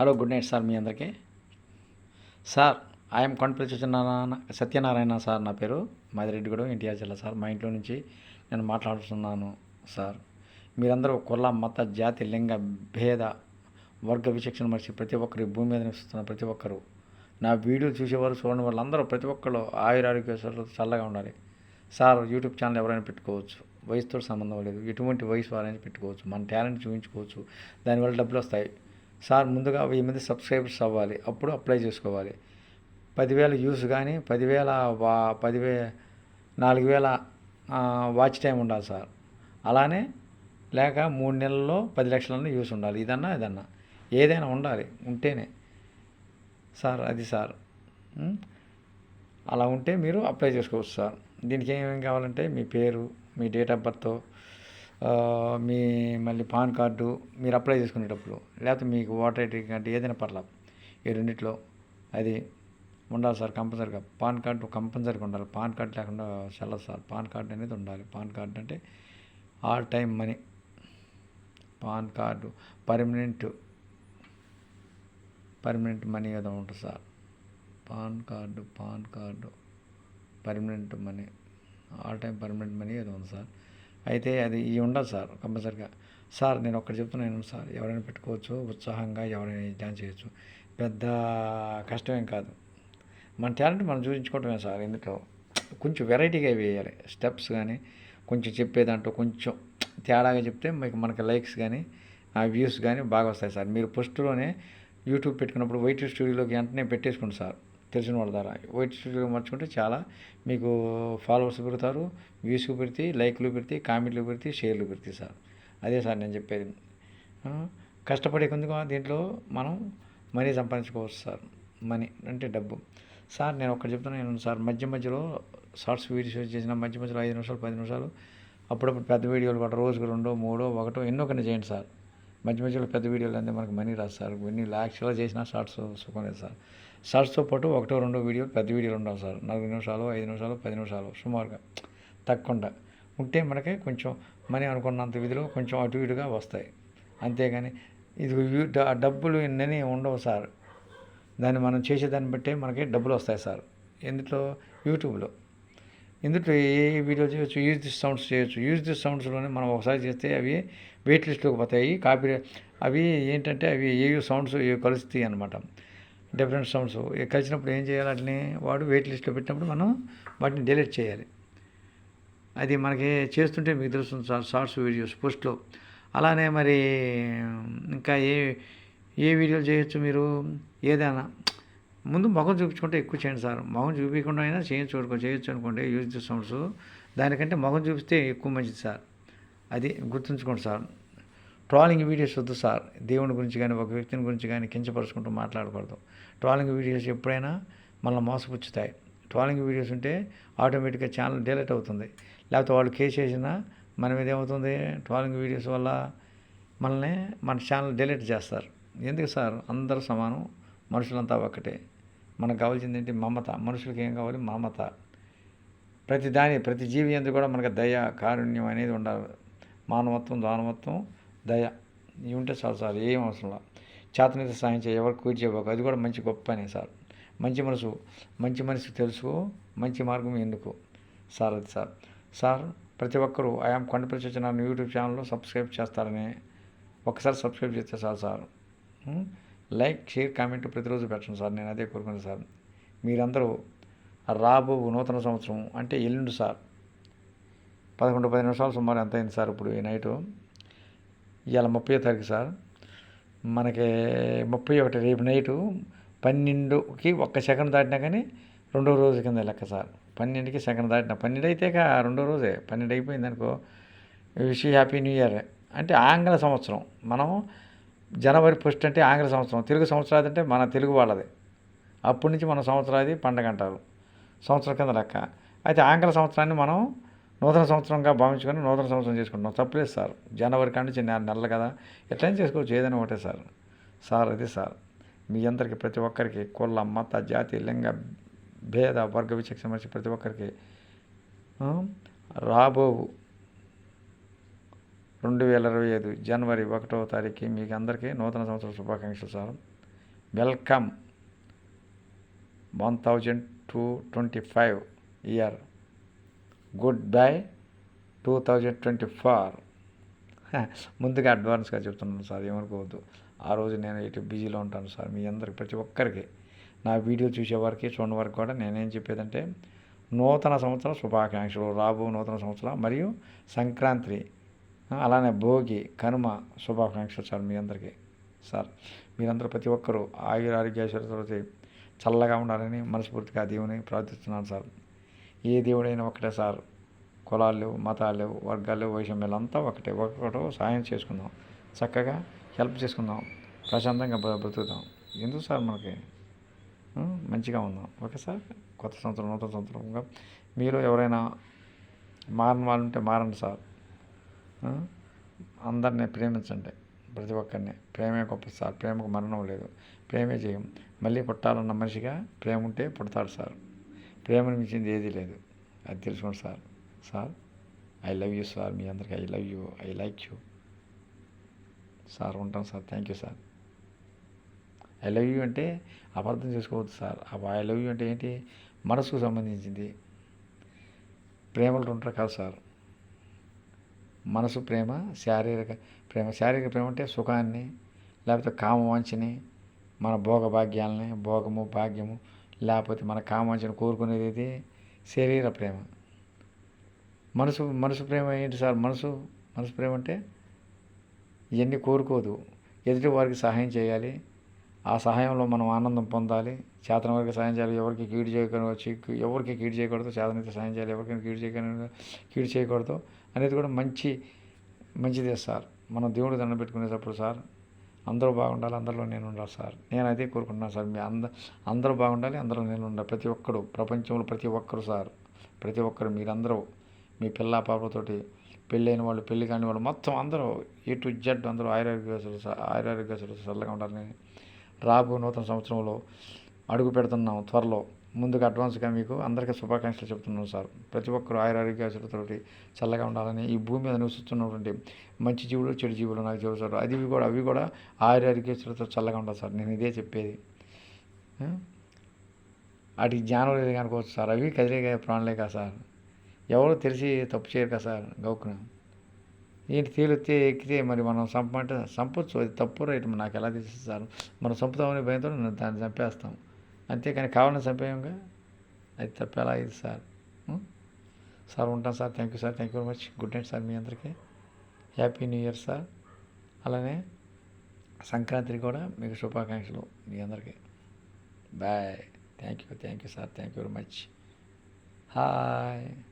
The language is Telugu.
హలో గుడ్ నైట్ సార్ మీ అందరికీ. Sir I'm Kondapalli Satyanarayana Satyanarayana sir నా పేరు. మాదిరెడ్డిగూడెం ఎన్టీఆర్ జిల్లా సార్. మా ఇంట్లో నుంచి నేను మాట్లాడుతున్నాను సార్. మీరందరూ కుల మత జాతి లింగ భేద వర్గ విచక్షణ మరిచి ప్రతి ఒక్కరు భూమి మీద నివసిస్తున్న ప్రతి ఒక్కరు. నా వీడియోలు చూసేవారు చూడని వాళ్ళందరూ ప్రతి ఒక్కరు ఆయురారోగ్యాలు చల్లగా ఉండాలి. సార్ యూట్యూబ్ ఛానల్ ఎవరైనా పెట్టుకోవచ్చు. వయసుతో సంబంధం లేదు. ఎటువంటి వయసు వారైనా పెట్టుకోవచ్చు. మన టాలెంట్ చూపించుకోవచ్చు. దానివల్ల డబ్బులు వస్తాయి. సార్ ముందుగా వెయ్యి మంది సబ్స్క్రైబర్స్ అవ్వాలి. అప్పుడు అప్లై చేసుకోవాలి. పదివేల యూస్ కానీ పదివేల వా పదివే నాలుగు వేల వాచ్ టైం ఉండాలి సార్. అలానే లేక మూడు నెలల్లో పది లక్షలన్నా యూస్ ఉండాలి. ఇదన్నా ఇదన్నా. ఏదైనా ఉండాలి. ఉంటేనే. సార్ అది సార్. అలా ఉంటే మీరు అప్లై చేసుకోవచ్చు సార్. దీనికి ఏమేమి కావాలంటే మీ పేరు మీ డేట్ ఆఫ్ బర్త్ మీ మళ్ళీ పాన్ కార్డు మీరు అప్లై చేసుకునేటప్పుడు లేకపోతే మీకు ఓటర్ ఐడి కార్డు ఏదైనా పర్లేదు ఈ రెండిట్లో అది ఉండాలి సార్ కంపల్సరీగా. పాన్ కార్డు కంపల్సరీగా ఉండాలి. పాన్ కార్డు లేకుండా చెల్లదు సార్. పాన్ కార్డు అనేది ఉండాలి. పాన్ కార్డు అంటే all time money. PAN card permanent permanent money ఏదో ఉంటుంది sir. PAN card PAN card permanent money. All time permanent money ఏదో ఉంది సార్. అయితే అది ఇవి ఉండాలి సార్ కంపల్సరిగా. సార్ నేను ఒక్కటి చెప్తున్నాను సార్. ఎవరైనా పెట్టుకోవచ్చు ఉత్సాహంగా ఎవరైనా డ్యాన్స్ చేయొచ్చు. పెద్ద కష్టమేం కాదు. మన టాలెంట్ మనం చూపించుకోవటమే సార్ ఎందుకు. కొంచెం వెరైటీగా వేయాలి. స్టెప్స్ కానీ కొంచెం చెప్పేదాంట్లో కొంచెం తేడాగా చెప్తే మీకు మనకి లైక్స్ కానీ ఆ వ్యూస్ కానీ బాగా వస్తాయి సార్. మీరు ఫస్ట్లోనే యూట్యూబ్ పెట్టుకున్నప్పుడు వైట్ స్టూడియోలోకి వెంటనే పెట్టేసుకోండి సార్. తెలిసిన వాళ్ళ ద్వారా. వైట్ స్టూడియో మార్చుకుంటే చాలా మీకు ఫాలోవర్స్ పెడతారు వ్యూస్ పెడితే లైక్లు పెడితే కామెంట్లు పెడితే షేర్లు పెడితే సార్. అదే సార్ నేను చెప్పేది. కష్టపడే కొందుకు దీంట్లో మనం మనీ సంపాదించుకోవచ్చు సార్. మనీ అంటే డబ్బు. సార్ నేను ఒకటి చెప్తున్నాను సార్ మధ్య మధ్యలో షార్ట్స్ వీడియోస్ చేసిన మధ్య మధ్యలో ఐదు నిమిషాలు పది నిమిషాలు అప్పుడప్పుడు పెద్ద వీడియోలు కూడా రోజుకు రెండో మూడో ఒకటో ఎన్నో కన్నా చేయండి సార్. మధ్య మధ్యలో పెద్ద వీడియోలు అంటే మనకు మనీ రాదు సార్. ఎన్ని లాక్స్లో చేసినా షార్ట్స్ సుఖం లేదు సార్. షార్ట్స్తో పాటు ఒకటో రెండో వీడియోలు పెద్ద వీడియోలు ఉండాలి సార్. నాలుగు నిమిషాలు ఐదు నిమిషాలు పది నిమిషాలు సుమారుగా తక్కువ ఉంటే మనకి కొంచెం మనీ అనుకున్నంత విధిలో కొంచెం అటు ఇటుగా వస్తాయి. అంతేగాని ఇది డబ్బులు ఇన్నని ఉండవు సార్. దాన్ని మనం చేసేదాన్ని బట్టే మనకి డబ్బులు వస్తాయి సార్. ఎందులో యూట్యూబ్లో. ఇందులో ఏ ఏ వీడియో చేయొచ్చు యూజ్ దిస్ సౌండ్స్ చేయొచ్చు? యూజ్ దిస్ సౌండ్స్లోనే మనం ఒకసారి చేస్తే అవి వెయిట్ లిస్ట్లోకి పోతాయి. కాపీ అవి ఏంటంటే అవి ఏవి సౌండ్స్ కలుస్తాయి అనమాట డిఫరెంట్ సౌండ్స్ కలిసినప్పుడు ఏం చేయాలి వాటిని? వాడు వెయిట్ లిస్ట్లో పెట్టినప్పుడు మనం వాటిని డిలీట్ చేయాలి. అది మనకి చేస్తుంటే మీకు తెలుస్తుంది సార్ షార్ట్స్ వీడియోస్ పోస్ట్లో అలానే మరి ఇంకా ఏ ఏ వీడియోలు చేయొచ్చు మీరు? ఏదైనా ముందు మొఖం చూపించుకుంటే ఎక్కువ చేయండి సార్. మొఖం చూపించకుండా అయినా చేయొచ్చు అనుకో చేయొచ్చు అనుకోండి యూజ్ ది సౌండ్స్ దానికంటే మొఖం చూపిస్తే ఎక్కువ మంచిది సార్. అది గుర్తుంచుకోండి సార్. ట్రాలింగ్ వీడియోస్ వద్దు సార్. దేవుని గురించి కానీ ఒక వ్యక్తిని గురించి కానీ కించపరుచుకుంటూ మాట్లాడకూడదు. ట్రాలింగ్ వీడియోస్ ఎప్పుడైనా మనల్ని మోసపుచ్చుతాయి. ట్రాలింగ్ వీడియోస్ ఉంటే ఆటోమేటిక్గా ఛానల్ డిలీట్ అవుతుంది. లేకపోతే వాళ్ళు కేసు చేసినా మన మీద ఏమవుతుంది? ట్రాలింగ్ వీడియోస్ వల్ల మనల్ని మన ఛానల్ డిలీట్ చేస్తారు. ఎందుకు సార్? అందరూ సమానం మనుషులంతా ఒక్కటే. మనకు కావాల్సింది ఏంటి? మమత. మనుషులకి ఏం కావాలి? మమత. ప్రతి దాని ప్రతి జీవి ఎందుకు కూడా మనకు దయ కారుణ్యం అనేది ఉండాలి. మానవత్వం దానవత్వం దయ. ఇవి ఉంటే చాలు సార్ ఏం అవసరం లేదు చేతనైతే సాయం చేయ ఎవరు కూర్చేయబోక అది కూడా మంచి గొప్ప పని సార్. మంచి మనసు. మంచి మనసు తెలుసుకో మంచి మార్గం ఎందుకు? సార్ అది సార్. సార్ ప్రతి ఒక్కరూ I am Kondapalli Satyanarayana YouTube ఛానల్లో సబ్స్క్రైబ్ చేస్తారని ఒకసారి సబ్స్క్రైబ్ చేస్తే sir. Sir like share comment ప్రతిరోజు పెట్టండి సార్. నేను అదే కోరుకున్నాను సార్. మీరందరూ రాబో నూతన సంవత్సరం అంటే ఎల్లుండి సార్. పదకొండు పది నిమిషాలు సుమారు ఎంత అయింది సార్ ఇప్పుడు ఈ నైటు? ఇవాళ ముప్పై తారీఖు సార్. మనకి ముప్పై ఒకటి రేపు నైటు పన్నెండుకి ఒక్క సెకండ్ దాటినా కానీ రెండో రోజు కింద లెక్క సార్. పన్నెండుకి సెకండ్ దాటిన. పన్నెండు అయితే రెండో రోజే. పన్నెండు అయిపోయింది అనుకో. Wish happy new year. అంటే ఆంగ్ల సంవత్సరం. మనం జనవరి ఫస్ట్ అంటే ఆంగ్ల సంవత్సరం తెలుగు సంవత్సరాది అంటే మన తెలుగు వాళ్ళది. అప్పటి నుంచి మన సంవత్సరాది పండగ అంటారు. సంవత్సరం కింద లెక్క. అయితే ఆంగ్ల సంవత్సరాన్ని మనం నూతన సంవత్సరంగా భావించుకొని నూతన సంవత్సరం చేసుకుంటున్నాం. తప్పలేదు సార్. జనవరి కాడి నుంచి నెల నెలలు కదా. ఎట్లయినా చేసుకోవచ్చు. ఏదైనా ఒకటే సార్. సార్ అది సార్. మీ అందరికీ ప్రతి ఒక్కరికి కుల మత జాతి లింగ భేద వర్గ విచక్షణ మనిషి ప్రతి ఒక్కరికి రాబోవు రాబో రెండు వేల ఇరవై ఐదు జనవరి ఒకటవ తారీఖు మీకు అందరికీ నూతన సంవత్సర శుభాకాంక్షలు sir. Welcome one thousand two twenty five year. Good bye two thousand twenty four. ముందుగా అడ్వాన్స్గా చెప్తున్నాను సార్ ఏమనుకోవద్దు. ఆ రోజు నేను ఇటు బిజీలో ఉంటాను సార్ మీ అందరికి ప్రతి ఒక్కరికి. నా వీడియో చూసేవారికి చూడని వారికి కూడా నేనేం చెప్పేదంటే నూతన సంవత్సరం శుభాకాంక్షలు రాబో నూతన సంవత్సరం మరియు సంక్రాంతి. అలానే భోగి కనుమ శుభాకాంక్షలు సార్ మీ అందరికీ. సార్ మీరందరూ ప్రతి ఒక్కరూ ఆయుర ఆరోగ్యేశ్వరతో చల్లగా ఉండాలని మనస్ఫూర్తిగా దేవుని ప్రార్థిస్తున్నాను సార్. ఏ దేవుడైనా ఒకటే సార్. కులాలు మతాలు వర్గాలు వైషమ్యాలు అంతా ఒకటే ఒకటో సాయం చేసుకుందాం. చక్కగా హెల్ప్ చేసుకుందాం. ప్రశాంతంగా బ్రతుకుతాం బ్రతుకుదాం. ఎందుకు సార్ మనకి? మంచిగా ఉందాం. Okay sir? కొత్త సంవత్సరం నూతన సంవత్సరంగా. మీరు ఎవరైనా మారని వాళ్ళు ఉంటే మారండి సార్. అందరినీ ప్రేమించండి. ప్రతి ఒక్కరిని. ప్రేమే గొప్ప సార్ ప్రేమకు మరణం లేదు. ప్రేమే జయం. మళ్ళీ పుట్టాలన్న మనిషిగా ప్రేమ ఉంటే పుడతాడు సార్. ప్రేమను మించింది ఏదీ లేదు. అది తెలుసుకోండి sir. Sir I love you sir. మీ అందరికీ I love you. I like you. Sir ఉంటాం sir. Thank you sir. I love you అంటే అబద్ధం చేసుకోవద్దు సార్. ఐ లవ్ యూ అంటే ఏంటి? మనసుకు సంబంధించింది. ప్రేమలు ఉంటారు కాదు సార్. మనసు ప్రేమ శారీరక ప్రేమ. శారీరక ప్రేమ అంటే సుఖాన్ని లేకపోతే కామవాంఛని మన భోగభాగ్యాలని భోగము భాగ్యము లేకపోతే మన కామవాంఛని కోరుకునేది ఇది శరీర ప్రేమ. మనసు మనసు ప్రేమ ఏంటి సార్? మనసు మనసు ప్రేమ అంటే ఇవన్నీ కోరుకోదు. ఎదుటి వారికి సహాయం చేయాలి. ఆ సహాయంలో మనం ఆనందం పొందాలి. చేతన వరకు సహాయం చేయాలి. ఎవరికి కీడు చేయకూడదు ఎవరికి కీడు చేయకూడదు. చేతనైతే సహాయం చేయాలి. ఎవరికైనా కీడు చేయకూడదు కీడు చేయకూడదు అనేది కూడా మంచి మంచిదే సార్. మనం దేవుడు దండం పెట్టుకునేటప్పుడు సార్ అందరూ బాగుండాలి. అందరిలో నేను ఉండాలి సార్. నేను అదే కోరుకుంటున్నాను సార్ మీ అంద అందరూ బాగుండాలి. అందరూ నేను ఉండాలి. ప్రతి ఒక్కరు ప్రపంచంలో ప్రతి ఒక్కరు సార్. ప్రతి ఒక్కరు మీరందరూ మీ పిల్ల పాపతోటి పెళ్ళైన వాళ్ళు పెళ్ళి కాని వాళ్ళు మొత్తం అందరూ ఏ టు జెడ్ అందరూ ఆయురారోగ్యాసులు ఆయురారోగ్యాసులు చల్లగా ఉండాలని రాబో నూతన సంవత్సరంలో అడుగు పెడుతున్నాం త్వరలో. ముందుగా అడ్వాన్స్గా మీకు అందరికీ శుభాకాంక్షలు చెప్తున్నాను సార్. ప్రతి ఒక్కరు ఆయురారోగ్యాసులతోటి చల్లగా ఉండాలని ఈ భూమి మీద నివసిస్తున్నటువంటి మంచి జీవులు చెడు జీవులు నాకు చెబుతారు. అది కూడా అవి కూడా ఆయురారోగ్యాసులతో చల్లగా ఉండాలి సార్. నేను ఇదే చెప్పేది. వాటికి జ్ఞానం లేదు కనుకోవచ్చు సార్. అవి కదిలే ప్రాణులే కదా సార్. ఎవరో తెలిసి తప్పు చేయరు కదా సార్. గౌకున ఈయన తేలితే ఎక్కితే మరి మనం చంపమంటే చంపొచ్చు అది తప్పు రైట్ నాకు ఎలా తెలుసు సార్ మనం చంపుతామని భయంతో నేను దాన్ని చంపేస్తాం. అంతేకాని కావాలని చంపేయంగా? అది తప్పు ఎలా అయింది సార్? సార్ ఉంటాను sir thank you sir thank you very much. Good night sir మీ అందరికీ. Happy new year sir. అలానే సంక్రాంతికి కూడా మీకు శుభాకాంక్షలు మీ అందరికీ. Bye. Thank you thank you sir thank you very much. Hi.